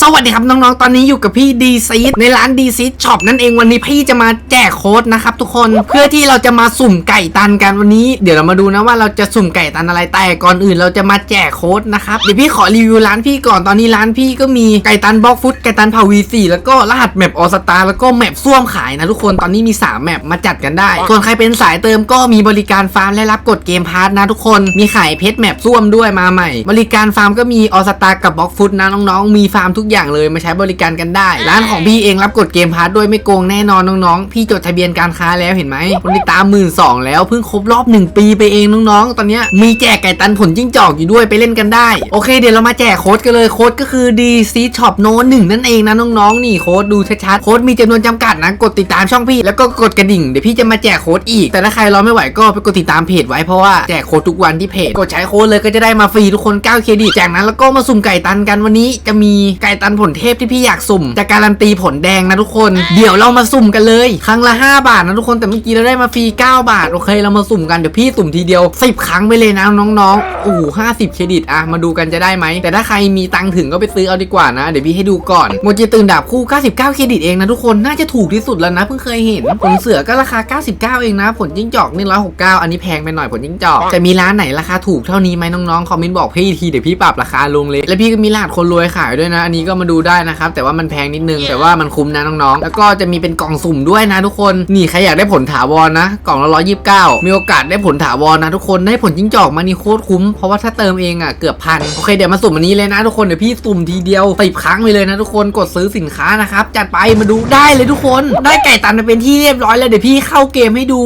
สวัสดีครับน้องๆ ตอนนี้อยู่กับพี่ดีซีในร้านดีซีช็อปนั่นเองวันนี้พี่จะมาแจกโค้ดนะครับทุกคนเพื่อที่เราจะมาสุ่มไก่ตันกันวันนี้ เดี๋ยวเรามาดูนะว่าเราจะสุ่มไก่ตันอะไรแต่ก่อนอื่นเราจะมาแจกโค้ดนะครับเดี๋ยวพี่ขอรีวิวร้านพี่ก่อนตอนนี้ร้านพี่ก็มีไก่ตันบล็อกฟุตไก่ตันเผาวีซีแล้วก็รหัสแมปออสตาแล้วก็แมปส้วมขายนะทุกคนตอนนี้มี3แมปมาจัดกันได้ส่วนใครเป็นสายเติมก็มีบริการฟาร์มและรับกดเกมพาร์ทนะทุกคนมีขายเพชรแมปส้วมด้วยมาใหม่ บริการฟาร์มก็มีออสตากับบล็อกฟุตนะน้องๆมีฟาร์มทุกอย่างเลยมาใช้บริการกันได้ ร้านของพี่เองรับกดเกมพาร์ทด้วยไม่โกงแน่นอนน้องๆ พี่จดทะเบียนการค้าแล้วเห็นไหมคนติดตามหมื่นสองแล้วเพิ่งครบรอบ 1 ปีไปเองน้องๆ ตอนเนี้ยมีแจกไก่ตันผลจิ้งจอกอยู่ด้วยไปเล่นกันได้ โอเค เดี๋ยวเรามาแจกโค้ดกันเลยโค้ดก็คือดีซีช็อปโนหนึ่งนั่นเองนะน้องๆ นี่โค้ดดูชัดๆโค้ดมีจำนวนจำกัดนะกดติดตามช่องพี่ แล้วก็กดกระดิ่งเดี๋ยวพี่จะมาแจกโค้ดอีก แต่ถ้าใครรอไม่ไหวก็ไปกดติดตามเพจไว้เพราะว่าแจกโค้ดทุกวันที่เพจกดใช้โค้ดเลยก็จะได้มาฟรีทุกคน9เครดิตจากนั้นแล้วก็มาสุ่มไก่ตันกันวันนี้จะมีไก่ตันผลเทพที่พี่อยากสุ่มจะการันตีผลแดงนะทุกคน เดี๋ยวเรามาสุ่มกันเลย ครั้งละ 5 บาทนะทุกคนแต่เมื่อกี้เราได้มาฟรี9 บาท โอเค เรามาสุ่มกันเดี๋ยวพี่สุ่มทีเดียว10ครั้งไปเลยนะน้องๆ โอ้โห50เครดิตอะมาดูกันจะได้ไหม แต่ถ้าใครมีตังค์ถึงก็ไปซื้อเอาดีกว่านะ เดี๋ยวพี่ให้ดูก่อนโมจิตื่นดาบคู่ 99 เครดิตเองนะทุกคนน่าจะถูกที่สุดแล้วนะเพิ่งเคยเห็นผลเสือก็ราคา 99 เองนะ ผลจิ้งจอกนี่169 อันนี้แพงไปหน่อยผลจิ้งจอกแต่มีร้านไหนราคาถูกเท่านี้ไหมน้องๆคอมเมนต์บอกพี่ทีเดี๋ยวพี่ปรับราคาลงเลย และพี่ก็มีรหัสคนรวยขายด้วยนะ อันนี้ก็มาดูได้นะครับแต่ว่ามันแพงนิดนึงแต่ว่ามันคุ้มนะน้องๆแล้วก็จะมีเป็นกล่องสุ่มด้วยนะทุกคนนี่ใครอยากได้ผลถาวรนะ กล่องละร้อยยี่สิบเก้ามีโอกาสได้ผลถาวรนะทุกคนได้ผลจิ้งจอกมานี่โคตรคุ้มเพราะว่าถ้าเติมเองอะเกือบพันโอเคเดี๋ยวมาสุ่มอันนี้เลยนะทุกคนเดี๋ยวพี่สุ่มทีเดียวติดครั้งไปเลยนะทุกคนกดซื้อสินค้านะครับจัดไปมาดูได้เลยทุกคน ได้ไก่ตันมาเป็นที่เรียบร้อยแล้วเดี๋ยวพี่เข้าเกมให้ดู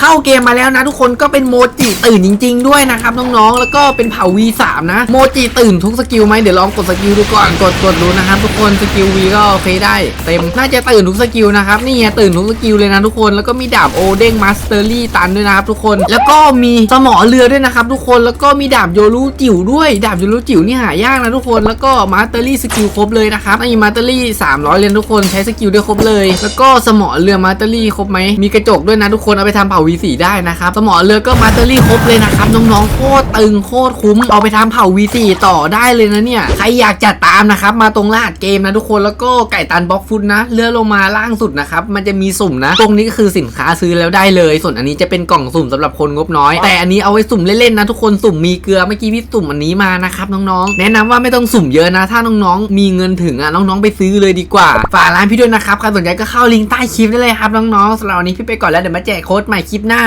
เข้าเกมมาแล้วนะทุกคนก็เป็นโมจิตื่นจริง ๆ ด้วยนะครับน้องๆ แล้วก็เป็นเผ่า V3 นะโมจิตื่นทุกสกิลไหมเดี๋ยวลองกดสกิลดูก่อนกดกดดูนะครับทุกคนสกิล V ก็โอเคได้ เต็มน่าจะตื่นทุกสกิลนะครับนี่ไงตื่นทุกสกิลเลยนะทุกคนแล้วก็มีดาบโอเด้งมาสเตอรี่ตันด้วยนะครับทุกคนแล้วก็มีสมอเรือด้วยนะครับทุกคนแล้วก็มีดาบโยรุจิ๋วด้วยดาบโยรุจิ๋วนี่หายากนะทุกคนแล้วก็มาสเตอรี่สกิลครบเลยนะครับนี่มาสเตอรี่300เลนทุกคนใช้สกิลได้ครบเลย แล้วก็สมอเรือมาสเตอรี่ครบไหมมีกระจกด้วยนะทุกคนเอาไปทำเผ่า V4 ได้นะครับสมอเรือก็มาสเตอรี่ครบเลยนะครับน้องๆโคตรตึงโคตรคุ้มเอาไปทำเผ่า V4 ต่อได้เลยนะเนี่ยใครอยากจัดตามนะครับมาตรงรหัสเกมนะทุกคนแล้วก็ไก่ตันบล็อกฟุตนะเลื่อนลงมาล่างสุดนะครับมันจะมีสุ่มนะ ตรงนี้ก็คือสินค้าซื้อแล้วได้เลย ส่วนอันนี้จะเป็นกล่องสุ่มสำหรับคนงบน้อย แต่อันนี้เอาไว้สุ่มเล่นๆนะทุกคนสุ่มมีเกลือเมื่อกี้พี่สุ่มอันนี้มานะครับน้องๆแนะนำว่าไม่ต้องสุ่มเยอะนะ ถ้าน้องๆมีเงินถึงอะน้องๆไปซื้อเลยดีกว่าฝากร้านพี่ด้วยนะครับใครสนใจก็เข้าลิงก์ใต้คลิปได้เลยครับน้องๆสำหรับวันนี้พี่ไปก่อนแล้วเดี๋ยวมาแจกโค้ดใหม่คลิปหน้า